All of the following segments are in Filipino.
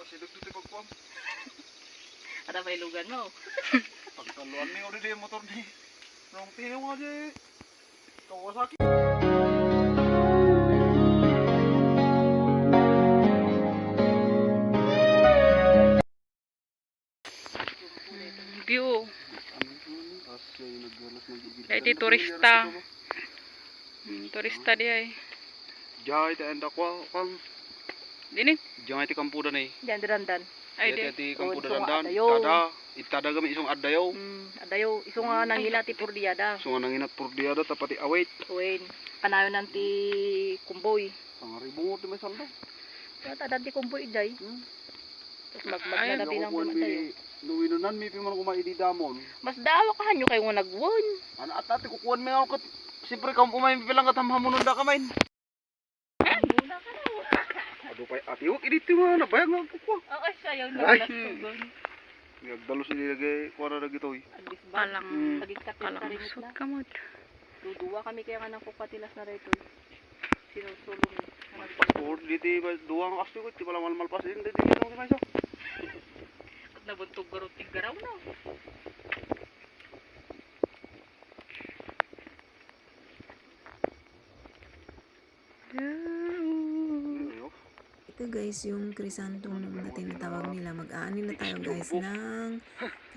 kasi dito di pagkuam. Ada may lugan mo. Pagtaluan ni ori di motor ni. Nung tino mo di. Kawasaki. View. Asya yung naggalas ng gigit. Kaya iti turista. Hmm, turista di ay. Jai ta enda kwa kang. Jai ti kampudan ni. Diyan dirandan. Ay di. Ti Oh, kampudan isong dan. adayo. Tada. Itada gami isong adayaw. Hmm, adayo iso nga nangila ti purdiada. So nga nanginat por diada tapati await. Uwin. Panayon nanti kumboy. Ang ribungot ti may sanda. Kata danti kumboy jay. Hmm. Tapos magmaglalapi ng Nakukuha mga tayo. mi nuwinunan mi piman kumai di damon. Mas dawa ka hanyo kayo nagwon. Ano at ati kukuhan mi ako kat siyempre kam umay mi pilang katamhamunon da kamain. Muna ka na. Ado pay ati wag edit ti mga nabayag nga kukuha. Oo, siya yung Ay. naglastugon. Nagdalo si nilagay kuha na nagitoy. Alis ba? Palang, Hmm. Laging katil palang ka rin usod na. ka mo. Duduwa kami kaya nga ng kupatilas na rito. Sinusulong. Passport di ti duwang kasto ko ti pala malmalpas din di ti mo ti maiso. Pag nabuntog garot tigaraw na. Ayo. Ito guys, yung krisantong na tinatawag nila. Mag-aani na tayo guys ng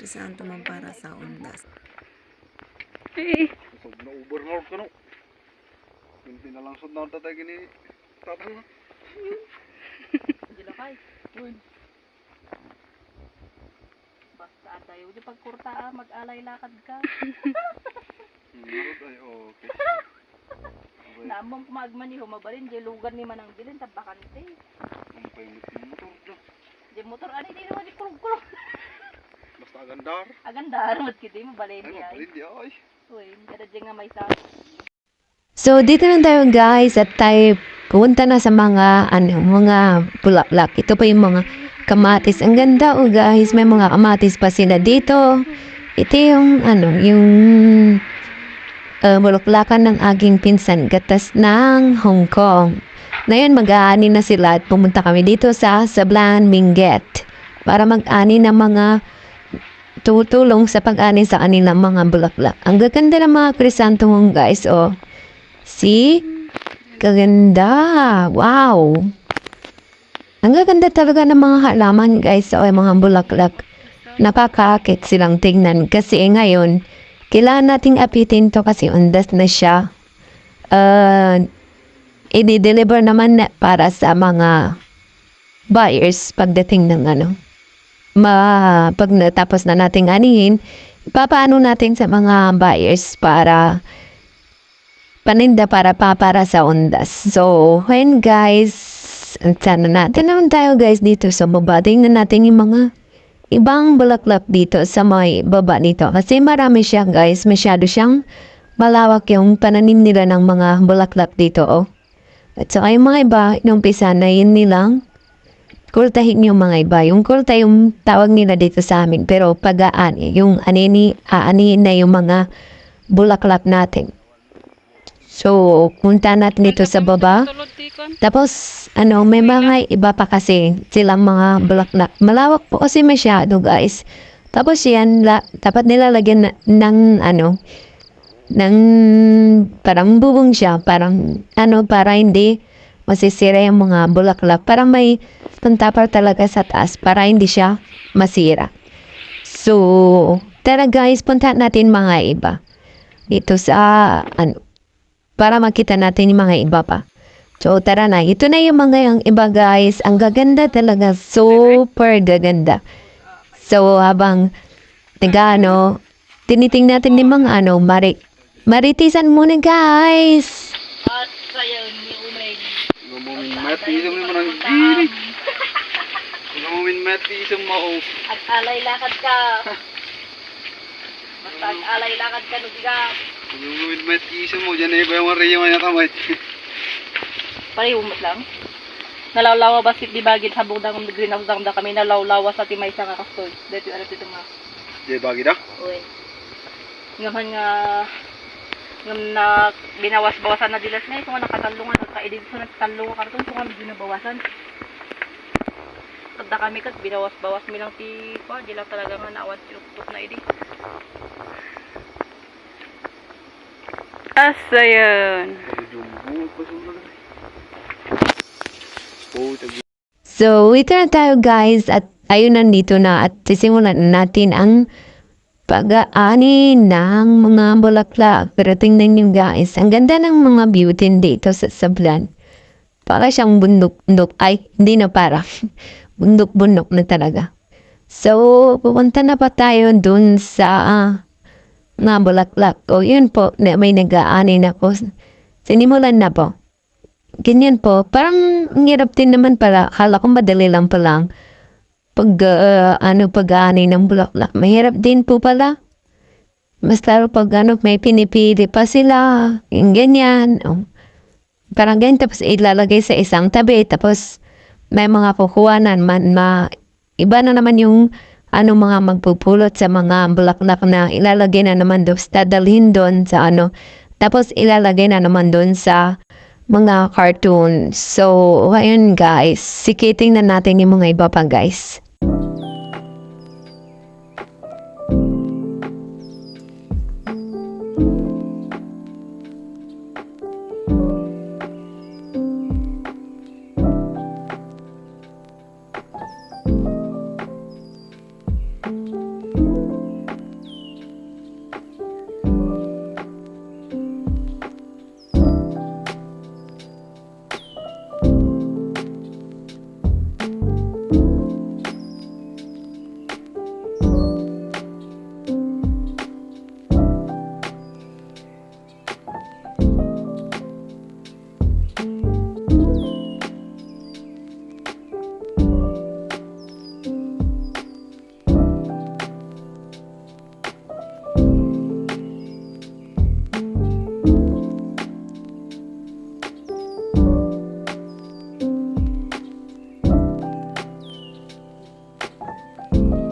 krisantong para sa undas. Eh, Sob na overload ka no. Pinti na lang sud na tatay kini tatang na. Hindi na kay. Yun. Basta tayo. Di pagkurta ah, mag-alay lakad ka. Narod ay okay. Okay. Naamong kumagman ni Humabalin. Di lugan ni Manang Bilin. Tabakante. Ang payment ng motor do. Di motor ani di naman di kulog-kulog. Basta agandar. Aganda. Aramat kita mo balay Ay niya. mabalin di ay. Uy, kada di nga may sa. So, dito na tayo guys at tayo pumunta na sa mga ano, mga bulaklak. Ito pa yung mga kamatis. Ang ganda oh guys, may mga kamatis pa sila dito. Ito yung ano, yung uh, bulaklakan ng aking pinsan gatas ng Hong Kong. Ngayon mag-aani na sila at pumunta kami dito sa Sablan Minget para mag-ani ng mga tutulong sa pag-ani sa kanilang mga bulaklak. Ang gaganda ng mga krisantong guys, oh. See? Kaganda. Wow. Ang gaganda talaga ng mga halaman guys, o mga bulaklak. Napakakit silang tingnan kasi ngayon, kailangan nating apitin to kasi undas na siya. Uh, i-deliver naman na para sa mga buyers pagdating ng ano. Ma, pag natapos na nating anihin, papaano natin sa mga buyers para paninda para pa para sa undas. So, when guys, sana natin naman tayo guys dito sa baba. Tingnan natin yung mga ibang bulaklak dito sa may baba nito. Kasi marami siya guys. Masyado siyang malawak yung pananim nila ng mga bulaklak dito. Oh. At saka yung mga iba, inumpisa na yun nilang kultahin yung mga iba. Yung kulta yung tawag nila dito sa amin. Pero pag-aani, yung anini, aanihin na yung mga bulaklak natin. So, punta natin dito sa baba. Tapos, ano, may mga iba pa kasi silang mga bulaklak. Malawak po kasi masyado, guys. Tapos yan, la, dapat nilalagyan na, ng, ano, ng, parang bubong siya, parang, ano, para hindi masisira yung mga bulaklak. Parang may pantapar talaga sa taas para hindi siya masira. So, tara guys, punta natin mga iba. Dito sa, ano, para makita natin yung mga iba pa. So, tara na. Ito na yung mga yung iba, guys. Ang gaganda talaga. Super gaganda. So, habang tiga, ano, tiniting natin yung mga, ano, mari, maritisan muna, guys. At sayo ni Umay. Ngamumin matism ni manang diri. Ngamumin matism mo. At alay lakad ka. Basta alay lakad ka nugiga. Ngamumin matism mo diyan ay ba yung riyo nga kamay. Pareho mo lang. Nalawlawa ba si Dibagid sa budang ng greenhouse dang da kami nalawlawa sa timay sa kakastoy. Dito ano dito nga. Di bagi da. Uy. Ngaman nga ngam na binawas-bawasan na dilas na ito nga nakatalungan at kaedin so nakatalungan karton so nga medyo nabawasan. Ta kami kat binawas-bawas mi lang ti pa, di lang talaga nga naawan tinuktok na idi. Oh, tagi. So, ito na tayo guys at ayun nandito na at sisimulan na natin ang pag-aani ng mga bulaklak. Pero tingnan nyo guys, ang ganda ng mga beauty dito sa Sablan. Para siyang bundok-bundok. Ay, hindi na para. Bundok-bundok na talaga. So, pupunta na pa tayo dun sa ah, mga bulaklak. O yun po, na may nag-aani na po. Sinimulan na po. Ganyan po. Parang ang hirap din naman pala. Akala ko madali lang pa lang. Pag, uh, ano, pag-aanay ng bulaklak. Mahirap din po pala. Basta pag ano, may pinipili pa sila. Ganyan. Oh. Parang ganyan. Tapos ilalagay sa isang tabi. Tapos may mga kukuhanan. Man, ma, iba na naman yung ano mga magpupulot sa mga bulaklak na ilalagay na naman doon, dadalhin doon sa ano, tapos ilalagay na naman doon sa mga cartoons. So, ayun guys, sikiting na natin yung mga iba pa guys. you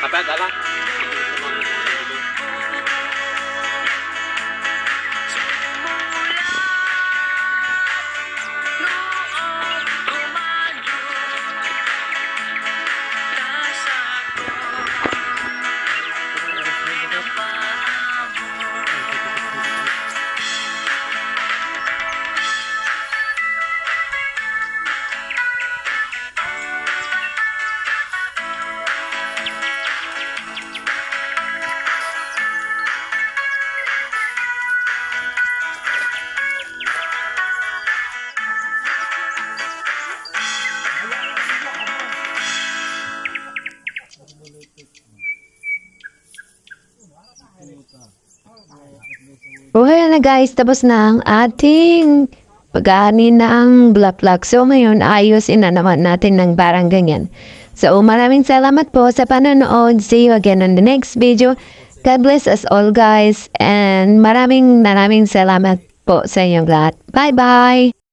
拜拜，拜拜。Guys, tapos na ang ating pag-aani na ang bulaklak. So ngayon, ayusin na naman natin ng parang ganyan. So maraming salamat po sa panonood. See you again on the next video. God bless us all guys. And maraming maraming salamat po sa inyong lahat. Bye-bye!